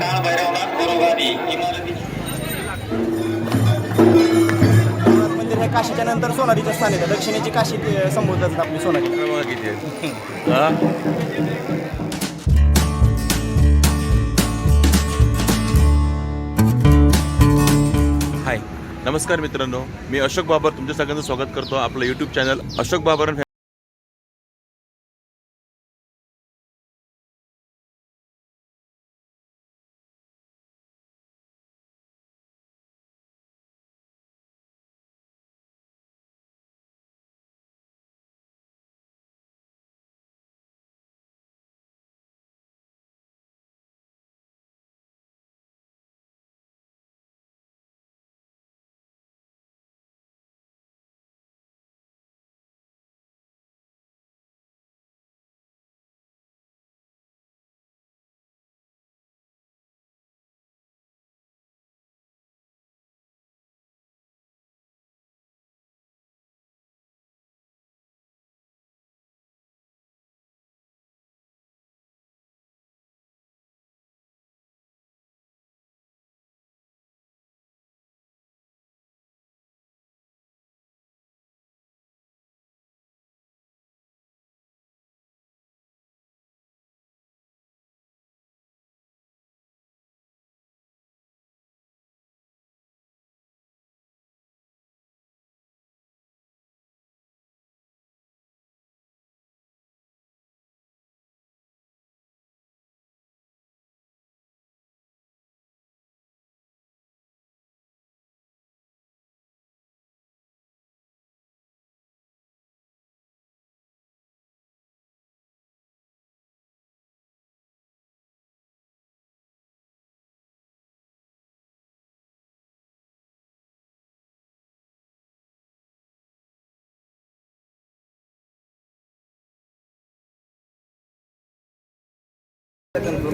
काळ भैरवनाथ इमारती. मंदिर हे काशीच्या नंतर सोनारीचं स्थान येतं. दक्षिणेची काशी ते संबोधतात आपली सोनारी किती आहे हा? हाय. नमस्कार मित्रांनो. मी अशोक बाबर. तुमच्या सगळ्यांचं स्वागत करतो आपलं यूट्यूब चॅनल अशोक बाबर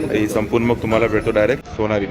ही संपूर्ण मग तुम्हाला भेटतो डायरेक्ट सोनारी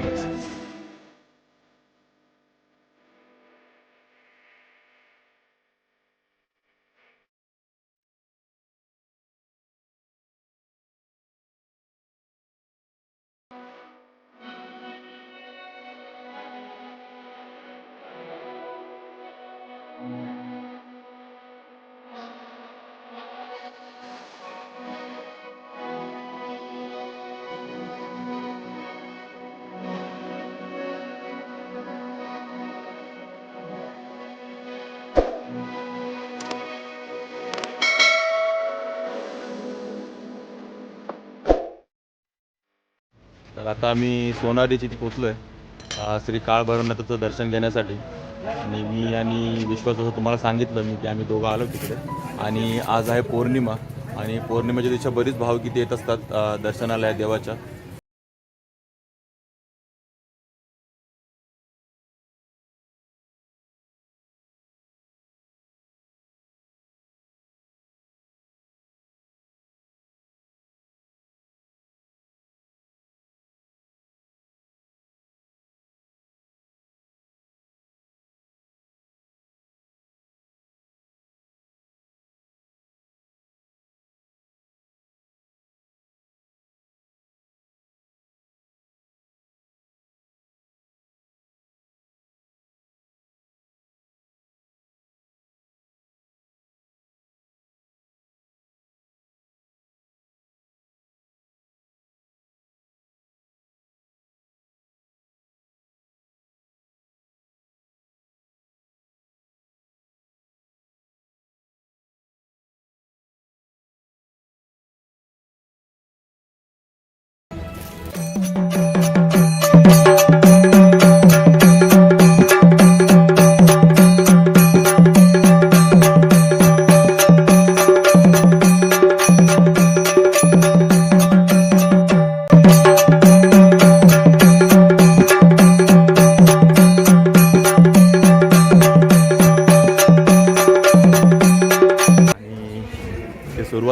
आता आम्ही सोनारीची इथे पोचलो आहे श्री काळभैरवनाथाचं दर्शन घेण्यासाठी. आणि मी आणि विश्वास असं तुम्हाला सांगितलं मी की आम्ही दोघं आलो तिकडे. आणि आज आहे पौर्णिमा. आणि पौर्णिमेच्या दिवशी बरीच भावगीते येत असतात दर्शनाला या देवाच्या.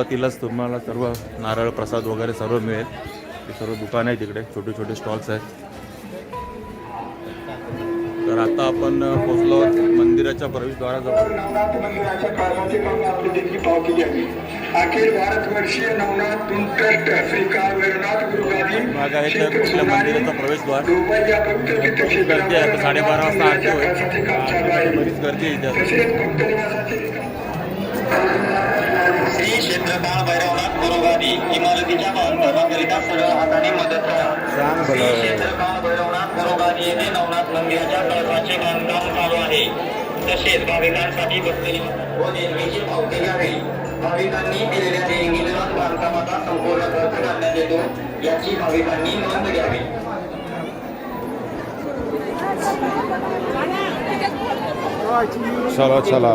सुरुवातीलाच तुम्हाला सर्व नारळ प्रसाद वगैरे सर्व मिळेल. ते सर्व दुकान आहे तिकडे. छोटे छोटे स्टॉल्स आहेत. तर आता आपण पोचलो मंदिराच्या प्रवेशद्वाराजवळ. अखिल भारतवर्षीय नवनाथ भाग आहे तर कुठल्या मंदिराचा प्रवेशद्वार. गर्दी आहे. साडेबारा वाजता आरती होईल. बरीच गर्दी आहे भैरवनाथ गुरुगादी इमारतीच्या बांधकामाकरिता सर्व हाताने मदत करा श्री क्षेत्रकाळ भैरवनाथ गुरुगादी येथे नवनाथ मंदिराच्या कळसाचे बांधकाम चालू आहे तसेच भाविकांसाठी भक्ती व देणगीची पावती घ्यावी भाविकांनी दिलेल्या देणगीला बांधकामाचा संपूर्ण खर्च करण्यात येतो याची भाविकांनी नोंद घ्यावी चला चला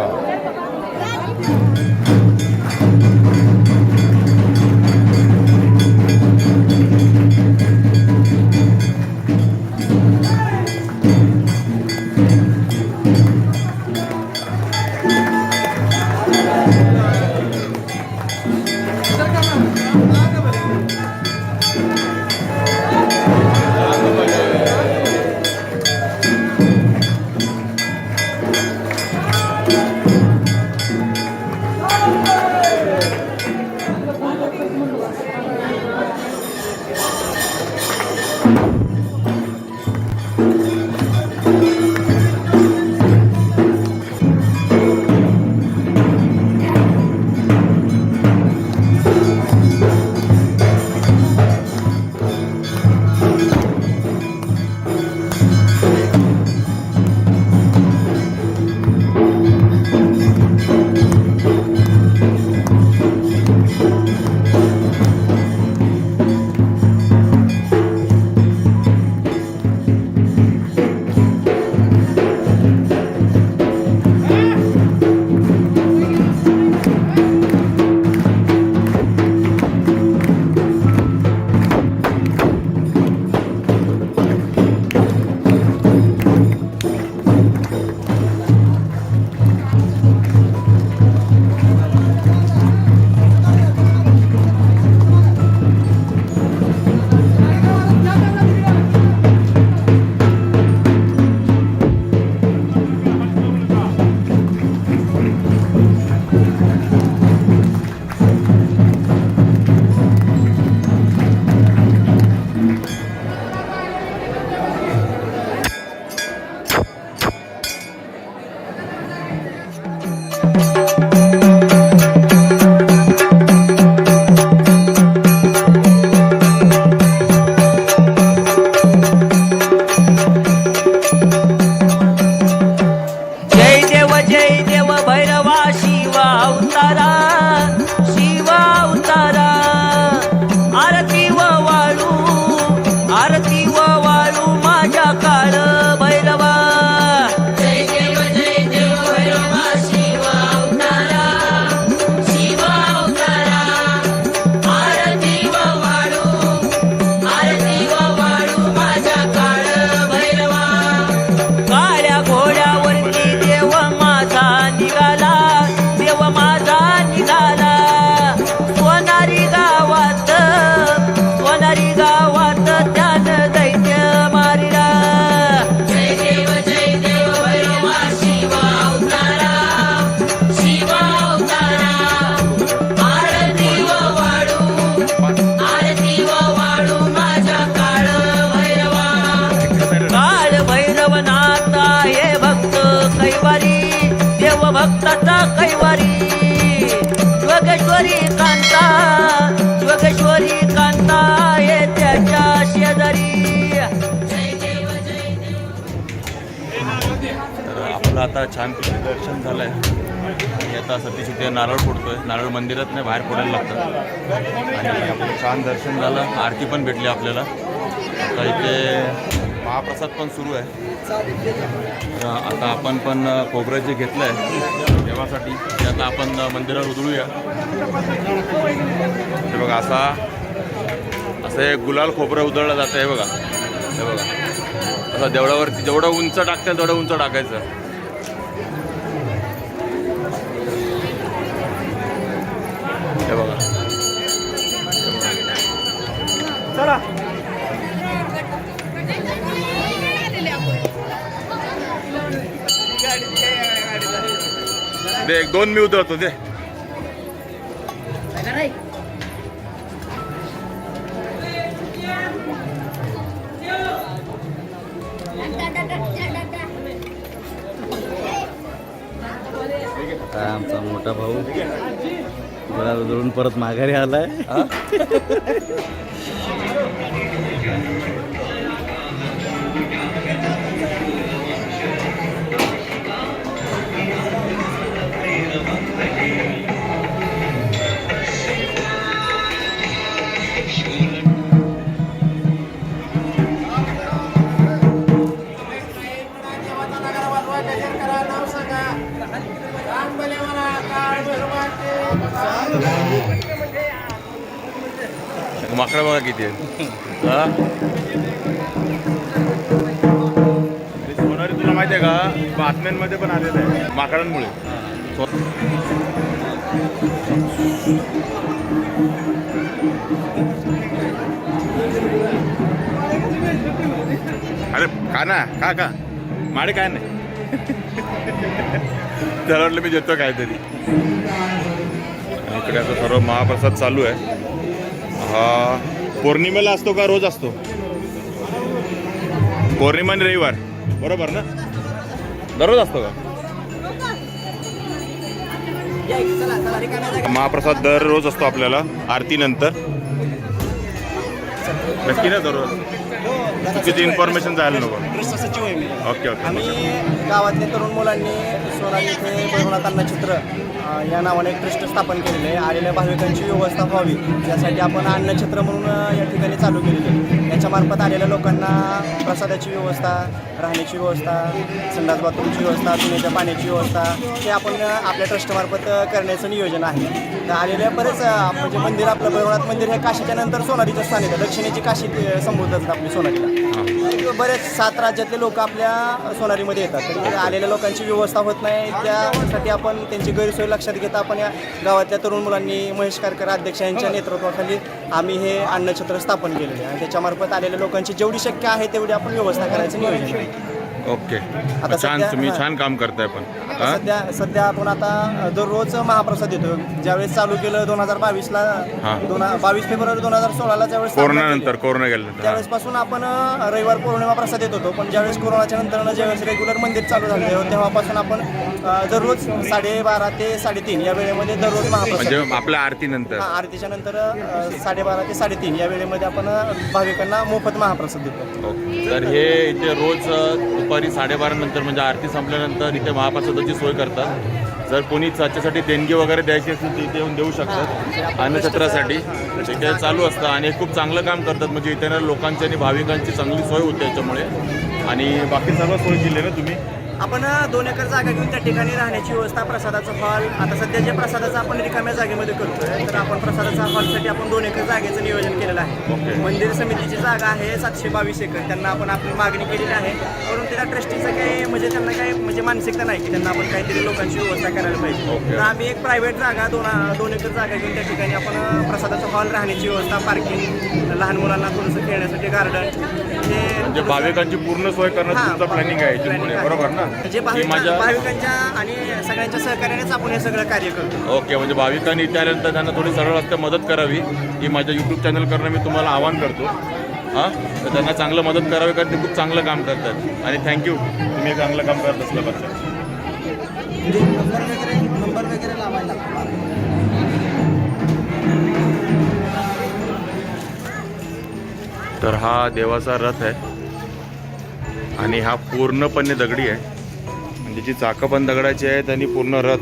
आता छानपैकी दर्शन झालं आहे आणि आता सतीश इथे नारळ आहे नारळ मंदिरात नाही बाहेर फोडायला लागतं आणि आपलं छान दर्शन झालं. आरती पण भेटली आपल्याला. आता इथे महाप्रसाद पण सुरू आहे. आता आपण पण खोबरं जे घेतलं आहे देवासाठी ते आता आपण मंदिरात उधळूया. हे बघा असा असं हे गुलाल खोबरं उधळलं जातं हे बघा. हे बघा. असं देवळावरती जेवढं उंच टाकतं तेवढं उंच टाकायचं. दे एक दोन मी उतरतो दे. काय आमचा मोठा भाऊ जरा जळून परत माघारी आलाय. सोनारी तुला माहिती आहे का? बातम्यांमध्ये पण आलेलं आहे. माकडांमुळे. अरे का ना का का माडे काय नाही. त्याला वाटलं मी देतो काहीतरी. आणि इकडे आता सर्व महाप्रसाद चालू आहे. हा. पौर्णिमेला असतो का रोज असतो? पौर्णिमा आणि रविवार. बरोबर ना? दररोज असतो का? महाप्रसाद दररोज असतो आपल्याला आरतीनंतर. नक्की ना दररोज? चुकीची इन्फॉर्मेशन जायला नको. सचिव मी ओके ओके आम्ही गावातल्या तरुण मुलांनी सोनाली इथे भैरवनाथ अन्नछत्र या नावाने एक ट्रस्ट स्थापन केलेलं आहे. आलेल्या भाविकांची व्यवस्था व्हावी यासाठी आपण अन्नछत्र म्हणून या ठिकाणी चालू केलेले आहे. याच्यामार्फत आलेल्या लोकांना प्रसादाची व्यवस्था राहण्याची व्यवस्था संडास बाथरूमची व्यवस्था पिण्याच्या पाण्याची व्यवस्था हे आपण आपल्या ट्रस्टमार्फत करण्याचं नियोजन आहे. तर आलेल्या बरेच म्हणजे मंदिर आपलं भैरवनाथ मंदिर हे काशीच्या नंतर सोनारीचं स्थान येतं दक्षिणेची काशी अ, संबोधतात आपली सोनारीला. बरेच सात राज्यातले लोक आपल्या सोनारीमध्ये येतात. तरी आलेल्या लोकांची व्यवस्था होत नाही. त्यासाठी आपण त्यांची गैरसोय लक्षात घेता आपण या गावातल्या तरुण मुलांनी महेश कारकर अध्यक्ष यांच्या नेतृत्वाखाली आम्ही हे अन्नछत्र स्थापन केलेले आहे. आणि त्याच्यामार्फत आलेल्या लोकांची जेवढी शक्य आहे तेवढी आपण व्यवस्था करायचं नियोजन ओके आता छान सध्या- तुम्ही हां. छान काम करताय पण हा? सध्या सध्या आपण आता दररोज महाप्रसाद देतो ज्यावेळेस चालू केलं दोन हजार बावीसला हां. दोन बावीस फेब्रुवारी दोन हजार सोळाला ज्यावेळेस कोरोना नंतर. कोरोना गेल्यानंतर त्यावेळेस पासून आपण अ, रविवार पौर्णिमा प्रसाद देत होतो पण ज्यावेळेस कोरोनाच्या नंतर ज्यावेळेस रेग्युलर मंदिर चालू झालं तेव्हा- तेव्हापासून आपण अ, दररोज साडेबारा ते साडेतीन या वेळेमध्ये दररोज महाप्रसाद म्हणजे. आपल्या आरती नंतर हा, आरतीच्या नंतर अ, साडेबारा ते साडेतीन या वेळेमध्ये आपण अ, भाविकांना मोफत महाप्रसाद देतो. तर हे इथे रोज अ, दुपारी साडेबारा नंतर म्हणजे आरती संपल्यानंतर इथे महाप्रसादाची सोय करतात. जर कोणी त्याच्यासाठी देणगी वगैरे द्यायची असेल तर इथे येऊन देऊ शकतात. अन्नछत्रासाठी. इथे चालू असतं आणि खूप चांगलं काम करतात. म्हणजे इथे लोकांची आणि भाविकांची चांगली सोय होते याच्यामुळे. आणि बाकी सर्व सोय केली ना तुम्ही? आपण दोन एकर जागा घेऊन त्या ठिकाणी राहण्याची व्यवस्था प्रसादाचं हॉल आता सध्या जे प्रसादाचं आपण रिकाम्या जागेमध्ये करतोय तर आपण प्रसादाचा हॉलसाठी आपण दोन एकर जागेचं नियोजन केलेलं. आहे मंदिर समितीची जागा आहे सातशे बावीस एकर त्यांना आपण आपली मागणी केलेली आहे परंतु त्या ट्रस्टीचं काही म्हणजे त्यांना काही म्हणजे मानसिकता नाही की त्यांना आपण काहीतरी लोकांची व्यवस्था करायला पाहिजे. तर आम्ही एक प्रायव्हेट जागा दोन दोन एकर जागा घेऊन त्या ठिकाणी आपण प्रसादाचा हॉल राहण्याची व्यवस्था पार्किंग लहान मुलांना थोडंसं खेळण्यासाठी गार्डन म्हणजे भाविकांची पूर्ण सोय करण्याचं हां, तुमचं प्लॅनिंग आहे बरोबर ना? जे की भाविक माझ्या भाविकांच्या आणि सगळ्यांच्या सहकार्यानेच आपण हे सगळं कार्य करतो. ओके म्हणजे भाविकांनी इथे आल्यानंतर त्यांना थोडी सरळ रस्ते मदत करावी ही माझ्या यूट्यूब चॅनल करणं मी तुम्हाला आवाहन करतो. हां? तर त्यांना चांगलं मदत करावी कारण ते खूप चांगलं काम करतात. आणि थँक्यू तुम्ही चांगलं काम करत असल्याबद्दल. नंबर वगैरे नंबर वगैरे लावायला तर हा देवाचा रथ आहे. आणि हा पूर्णपणे दगडी आहे. म्हणजे त्याची चाकं पण दगडाची आहेत आणि पूर्ण रथ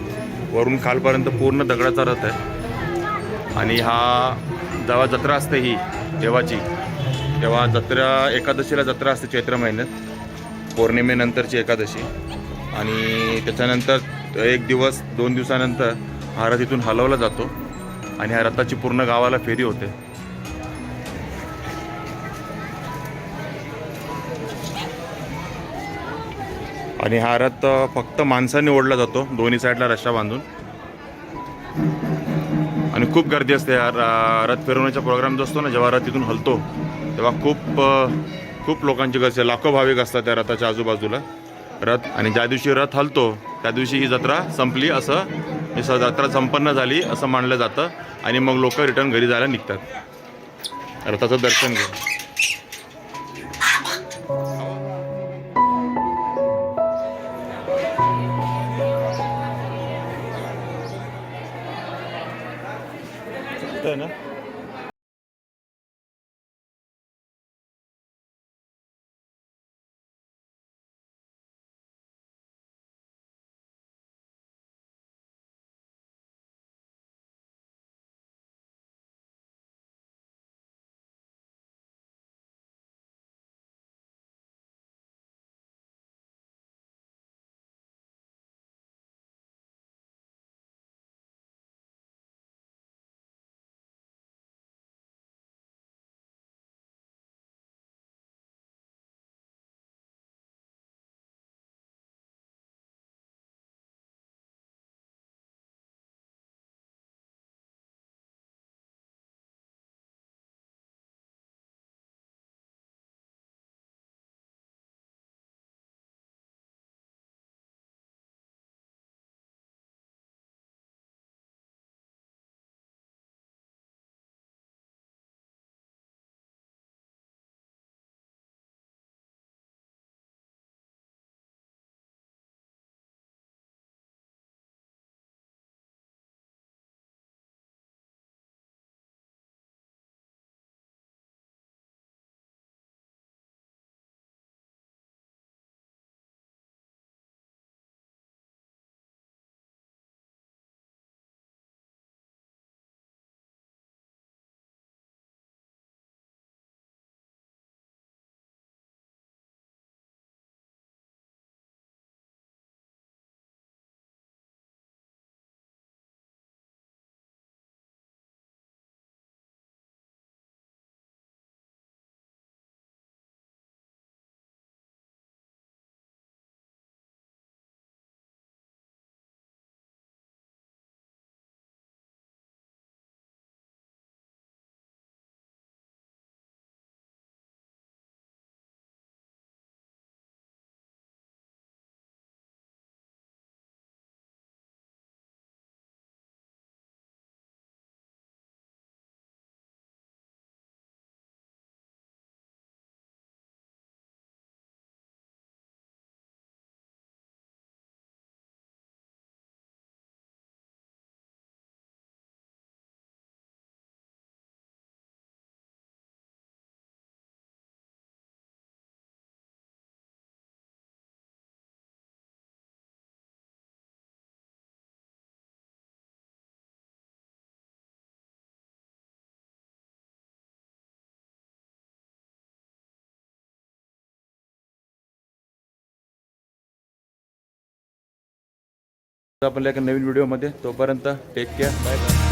वरून खालपर्यंत पूर्ण दगडाचा रथ आहे. आणि हा जेव्हा जत्रा असते ही देवाची तेव्हा जत्रा एकादशीला जत्रा असते चैत्र महिन्यात. पौर्णिमेनंतरची एकादशी. आणि त्याच्यानंतर एक दिवस दोन दिवसानंतर हा रथ इथून हलवला जातो. आणि ह्या रथाची पूर्ण गावाला फेरी होते. आणि हा रथ फक्त माणसाने ओढला जातो दोन्ही साईडला रस्ता बांधून. आणि खूप गर्दी असते रथ फिरवण्याचा प्रोग्राम जो असतो ना जेव्हा रथ तिथून हलतो तेव्हा खूप खूप लोकांची गर्दी लाखो भाविक असतात त्या रथाच्या आजूबाजूला. रथ आणि ज्या दिवशी रथ हलतो त्या दिवशी ही जत्रा संपली असं ही जत्रा संपन्न झाली असं मानलं जातं. आणि मग लोक रिटर्न घरी जायला निघतात. रथाचं दर्शन घेऊन. आपण एका नवीन व्हिडिओमध्ये. तोपर्यंत टेक केअर बाय बाय